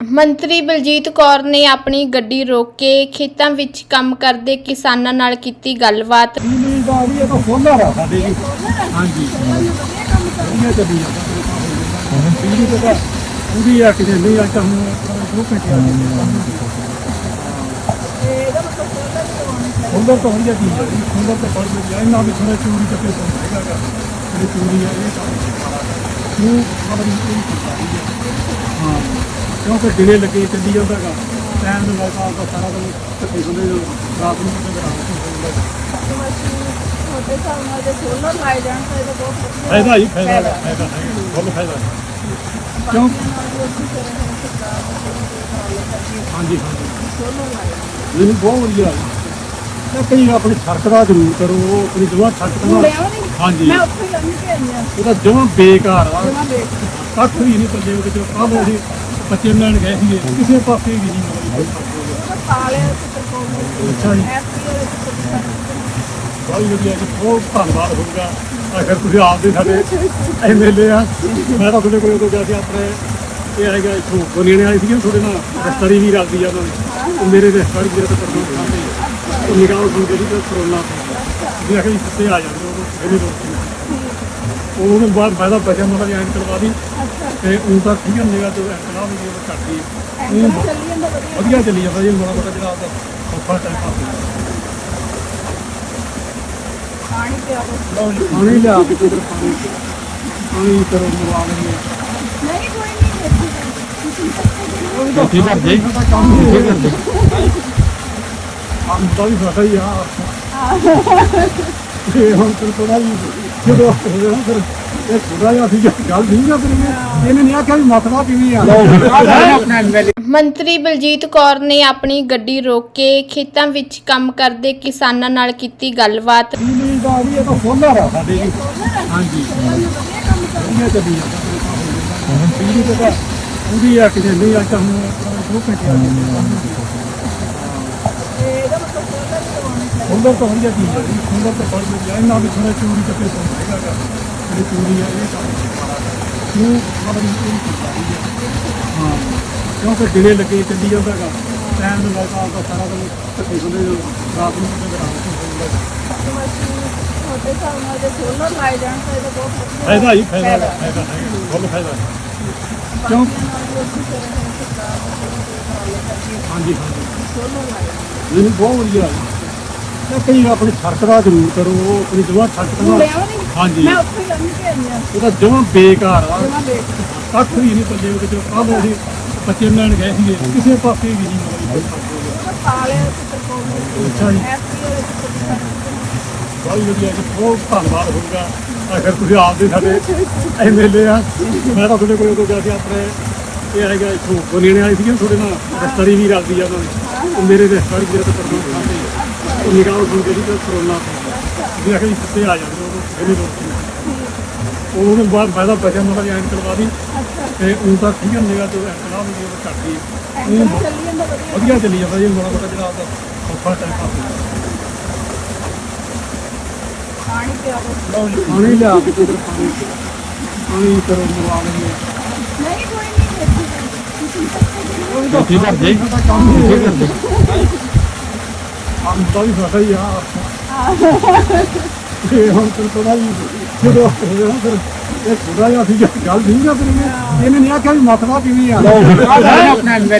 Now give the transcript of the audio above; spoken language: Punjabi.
ਮੰਤਰੀ ਬਲਜੀਤ ਕੌਰ ਨੇ ਆਪਣੀ ਗੱਡੀ ਰੋਕ ਕੇ ਖੇਤਾਂ ਵਿੱਚ ਕੰਮ ਕਰਦੇ ਕਿਸਾਨਾਂ ਨਾਲ ਕੀਤੀ ਗੱਲਬਾਤ। ਬਿਜਲੀ ਦਾ ਵੀ ਇਹ ਤਾਂ ਸੋਲਰ ਆ ਸਾਡੇ ਜੀ ਹਾਂਜੀ। ਇਹ ਚੱਲੀ ਜਾਂਦਾ ਬਿਜਲੀ ਤੇ ਤਾਂ ਪੂਰੀ ਆ ਕਿਤੇ ਨਹੀਂ ਅੱਜ ਤਾਂ ਹੁਣ ਦੋ ਘੰਟੇ ਆ ਸੋਲਰ ਤਾਂ ਵਧੀਆ ਚੀਜ਼ ਹੈ ਸੋਲਰ ਤਾਂ ਬੜੀ ਵਧੀਆ ਇਹਨਾਂ ਵੀ ਥੋੜਾ ਚੋਰੀ ਚੱਕੇ ਤੋਂ ਹੈਗਾ ਗਾ ਜਿਹੜੀ ਚੋਰੀ ਹੈ ਇਹ ਤਾਂ ਨੂੰ ਖਬਰ ਨਹੀਂ ਹਾਂ ਕਿਉਂਕਿ ਦਿਨੇ ਲੱਗੇ ਚੱਲੀ ਜਾਂਦਾ ਗਾ। ਟਾਈਮ ਦੇ ਨਾਲ ਤਾਂ ਸਾਰਾ ਦਿਨ ਧੱਕੇ ਹੁੰਦੇ ਜਦੋਂ ਰਾਤ ਨੂੰ ਕਿਤੇ ਰਾਤ ਬਹੁਤ ਵਧੀਆ ਫਾਇਦਾ ਹੀ ਫਾਇਦਾ ਹੈਗਾ, ਫਾਇਦਾ ਹੈ ਬਹੁਤ ਫਾਇਦਾ। ਹੈ। ਕਿਉਂ? ਹਾਂਜੀ ਹਾਂਜੀ। ਮੈਨੂੰ ਬਹੁਤ ਵਧੀਆ। ਹੈ ਕਈ ਆਪਣੀ ਸੜਕ ਦਾ ਜ਼ਰੂਰ ਕਰੋ ਆਪਣੀ ਜਮਾਂ ਸੜਕ ਦਾ ਹਾਂਜੀ। ਮੈਂ ਉੱਥੇ ਲੰਘ ਕੇ ਆਈ ਹਾਂ। ਉਹ ਤਾਂ ਜਮਾਂ ਬੇਕਾਰ ਆ। ਜਮਾ ਦੇਖ ਕੱਖ ਵੀ ਨਹੀਂ ਪੱਲੇ ਉਹਦੇ ਚ ਕੱਲ ਅਸੀਂ ਬੱਚੇ ਲੈਣ ਗਏ ਸੀਗੇ। ਕਿਸੇ ਪਾਸੇ ਵੀ ਨਹੀਂ ਉਹਦਾ ਚਿੱਤਰਕੋਟ ਅੱਛਾ ਜੀ। ਬਹੁਤ ਵਧੀਆ ਜੀ ਬਹੁਤ ਧੰਨਵਾਦ ਹੋਊਗਾ। ਅਗਰ ਤੁਸੀਂ ਆਪ ਦੇ ਸਾਡੇ ਐਮਐਲਏ ਆ ਮੈਂ ਤਾਂ ਤੁਹਾਡੇ ਕੋਲ ਉਦੋਂ ਗਿਆ ਸੀ ਆਪਣੇ ਇਹ ਹੈਗਾ ਇਥੋਂ ਬਨੀਣੇ ਵਾਲੇ ਸੀਗੇ ਤੁਹਾਡੇ ਨਾਲ। ਰਸਤਰੀ ਵੀ ਰਲਦੀ ਆ ਉਹਨਾਂ ਉਹ ਮੇਰੇ ਰਿਸ਼ਤੇਦਾਰ ਮੇਰੇ ਤੋਂ ਪਰਸੋਂ ਖਾਂਦੇ ਉਹ ਨਿਗਾਹ ਕੇ ਜੀ ਤੇ ਕਰੋਨਾ ਆਖੇ ਜੀ ਕਿੱਥੇ ਆ ਜਾਂਦੇ ਉਹ ਇਹਨੇ ਰੋਕੀ ਉਹ ਉਹਨੂੰ ਬਾਅਦ ਫਾਇਦਾ ਬਚਿਆ ਮਤਲਬ ਐਂ ਕਰਵਾ ਦੀ ਤੇ ਉਹ ਤਾਂ ਠੀਕ ਨਿਗਾਹ ਤੇ ਐਂਟਲਾ ਵੀ ਉਹ ਕਰਦੀ ਐਂਗਲ ਚੱਲੀ ਜਾਂਦਾ ਵਧੀਆ। ਚੱਲੀ ਜਾਂਦਾ ਜੀ ਮਾੜਾ ਮੋਟਾ ਜਿਹੜਾ ਆਪਦਾ ਔਖਾ ਟਾਈਮ ਪਾਸ ਪਾਣੀ ਪਿਆ ਜੀ ਪਾਣੀ ਲਿਆ ਕੇ ਤੇ ਪਾਣੀ ਪਾਣੀ ਕਰੋ ਮਰਵਾ ਲੈਂਦੇ ਨਹੀਂ ਕੋਈ ਨਹੀਂ ਇੱਥੇ ਕਰ ਦੇ ਇੱਥੇ ਕਰ ਦੇ ਕੰਮ ਤਾਂ ਵੀ ਸਾਡਾ ਹੀ ਆ। ਇਹ ਹੁਣ ਤੇ ਥੋੜਾ ਜੀ ਜਦੋਂ ਹੋ ਗਿਆ ਨਾ ਫਿਰ ਇਹ ਥੋੜਾ ਜਿਹਾ ਸੀ ਗੱਲ ਨਹੀਂ ਨਾ ਕਰੀਏ ਇਹਨੇ ਨਹੀਂ ਆਖਿਆ ਵੀ ਮਸਲਾ ਕਿਵੇਂ ਆ। ਆਪਣਾ ਐਮਐਲਏ ਮੰਤਰੀ ਬਲਜੀਤ ਕੌਰ ਨੇ ਆਪਣੀ ਗੱਡੀ ਰੋਕ ਕੇ ਖੇਤਾਂ ਵਿੱਚ ਕੰਮ ਕਰਦੇ ਕਿਸਾਨਾਂ ਨਾਲ ਕੀਤੀ ਗੱਲਬਾਤ। ਦਾ ਵੀ ਇਹ ਤਾਂ ਸਾਡੇ ਜੀ ਹਾਂਜੀ। ਇਹ ਤੇ ਪੂਰੀ ਆ ਨਹੀਂ ਆ ਇਹਦਾ ਮਤਲਬ ਸੁੰਦਰ ਤਾਂ ਵਧੀਆ ਚੀਜ਼ ਹੈ ਜੀ ਸੁੰਦਰ ਤਾਂ ਬੜੀ ਵਧੀਆ ਇਹਨਾਂ ਵੀ ਥੋੜਾ ਚੋਰੀ ਚੱਕੇ ਤੋਂ ਹੈਗਾ ਗਾ ਜਿਹੜੀ ਚੋਰੀ ਹੈ ਇਹ ਤਾਂ ਨੂੰ ਖਬਰ ਨਹੀਂ ਹਾਂ ਕਿਉਂਕਿ ਦਿਨੇ ਲੱਗੇ ਚੱਲੀ ਜਾਂਦਾ ਗਾ ਟਾਈਮ ਦੇ ਨਾਲ ਤਾਂ ਆਪਦਾ ਸਾਰਾ ਦਿਨ ਧੱਕੇ ਹੁੰਦੇ ਰਾਤ ਨੂੰ ਕਿਤੇ ਰਾਤ ਨੂੰ ਹੁੰਦਾ ਤੁਹਾਡੇ ਹਿਸਾਬ ਨਾਲ ਜੇ ਸੋਲਰ ਲਾਏ ਜਾਣ ਤਾਂ ਇਹਦਾ ਬਹੁਤ ਫਾਇਦਾ ਹੀ ਫਾਇਦਾ। ਹੈਗਾ, ਫਾਇਦਾ ਹੈ। ਬਹੁਤ ਫਾਇਦਾ ਹੈ। ਕਿਉਂ? ਹਾਂਜੀ ਹਾਂਜੀ। ਸੋਲਰ ਲਾਏ ਮੈਨੂੰ ਬਹੁਤ ਵਧੀਆ। ਹੈ ਤੇ ਕਈ ਆਪਣੀ ਸੜਕ ਦਾ ਜ਼ਰੂਰ ਕਰੋ ਆਪਣੀ ਜਮਾਂ ਸੜਕ ਦਾ। ਹਾਂਜੀ। ਮੈਂ ਉੱਥੇ ਹੀ ਲੰਘ ਕੇ ਆਈ ਹਾਂ। ਉਹ ਤਾਂ ਜਮਾਂ ਬੇਕਾਰ ਆ। ਕੱਖ ਵੀ ਨਹੀਂ ਪੱਲੇ ਉਹਦੇ ਚ। ਕੱਲ ਅਸੀਂ ਬੱਚੇ ਲੈਣ ਗਏ ਸੀਗੇ। ਕਿਸੇ ਪਾਸੇ ਵੀ ਨਹੀਂ। ਮਿਲੀ ਉਹਦਾ ਜੀ ਬਹੁਤ ਵਧੀਆ ਜੀ ਬਹੁਤ ਧੰਨਵਾਦ ਹੋਊਗਾ ਅਗਰ ਤੁਸੀਂ ਆਪ ਦੇ ਸਾਡੇ ਐਮਐਲਏ ਆ। ਮੈਂ ਤਾਂ ਤੁਹਾਡੇ ਕੋਲ ਉਦੋਂ ਗਿਆ ਸੀ ਆਪਣੇ ਇਹ ਹੈਗਾ ਇਥੋਂ। ਬਨੀਣੇ ਵਾਲੇ ਸੀਗੇ ਤੁਹਾਡੇ ਨਾਲ। ਰਸਤਰੀ ਵੀ ਰਲਦੀ ਆ ਉਹਨਾਂ ਉਹ ਮੇਰੇ ਰਿਸ਼ਤੇਦਾਰ ਮੇਰੇ ਤੋਂ ਉਹ ਨਿਗਾਹ ਸੁਣ ਕੇ ਜੀ ਤੇ ਕਰੋਨਾ ਵੀ ਜੀ ਕਿੱਥੇ ਆ ਜਾਂਦੇ ਉਹ ਰੋਕੀ ਉਹ ਉਹਨੂੰ ਬਾਅਦ ਫਾਇਦਾ ਬਚਿਆ ਮਤਲਬ ਐਂ ਕਰਵਾ ਦੀ ਤੇ ਉਹ ਤਾਂ ਠੀਕ ਨਿਗਾਹ ਤੇ ਐਂਟਲਾ ਵੀ ਉਹ ਕਰਦੀ ਵਧੀਆ। ਚੱਲੀ ਜਾਂਦਾ ਜੀ ਮਾੜਾ ਮੋਟਾ ਜਿਹੜਾ ਆਪਦਾ ਔਖਾ ਟਾਈਮ ਪਾਸ ਪਾਣੀ ਪਿਆ ਦੋ ਲਓ ਜੀ ਪਾਣੀ ਲਿਆ ਪਾਣੀ ਕਰੋ ਮਰਵਾ ਲੈਂਦੇ ਨਹੀਂ ਕੋਈ ਨਹੀਂ ਇੱਥੇ ਕਰ ਦੇ ਇੱਥੇ ਕਰ ਦੇ ਕੰਮ ਤਾਂ ਵੀ ਸਾਡਾ ਹੀ ਆ ਇਹ ਹੁਣ ਤੇ ਥੋੜਾ ਜੀ ਜਦੋਂ ਹੋ ਫਿਰ ਇਹ ਥੋੜਾ ਜਿਹਾ ਗੱਲ ਨਹੀਂ ਨਾ ਕਰੀਏ ਇਹਨੇ ਨਹੀਂ ਆਖਿਆ ਵੀ ਮਸਲਾ ਕਿਵੇਂ ਆ ਆਪਣਾ ਐਮਐਲਏ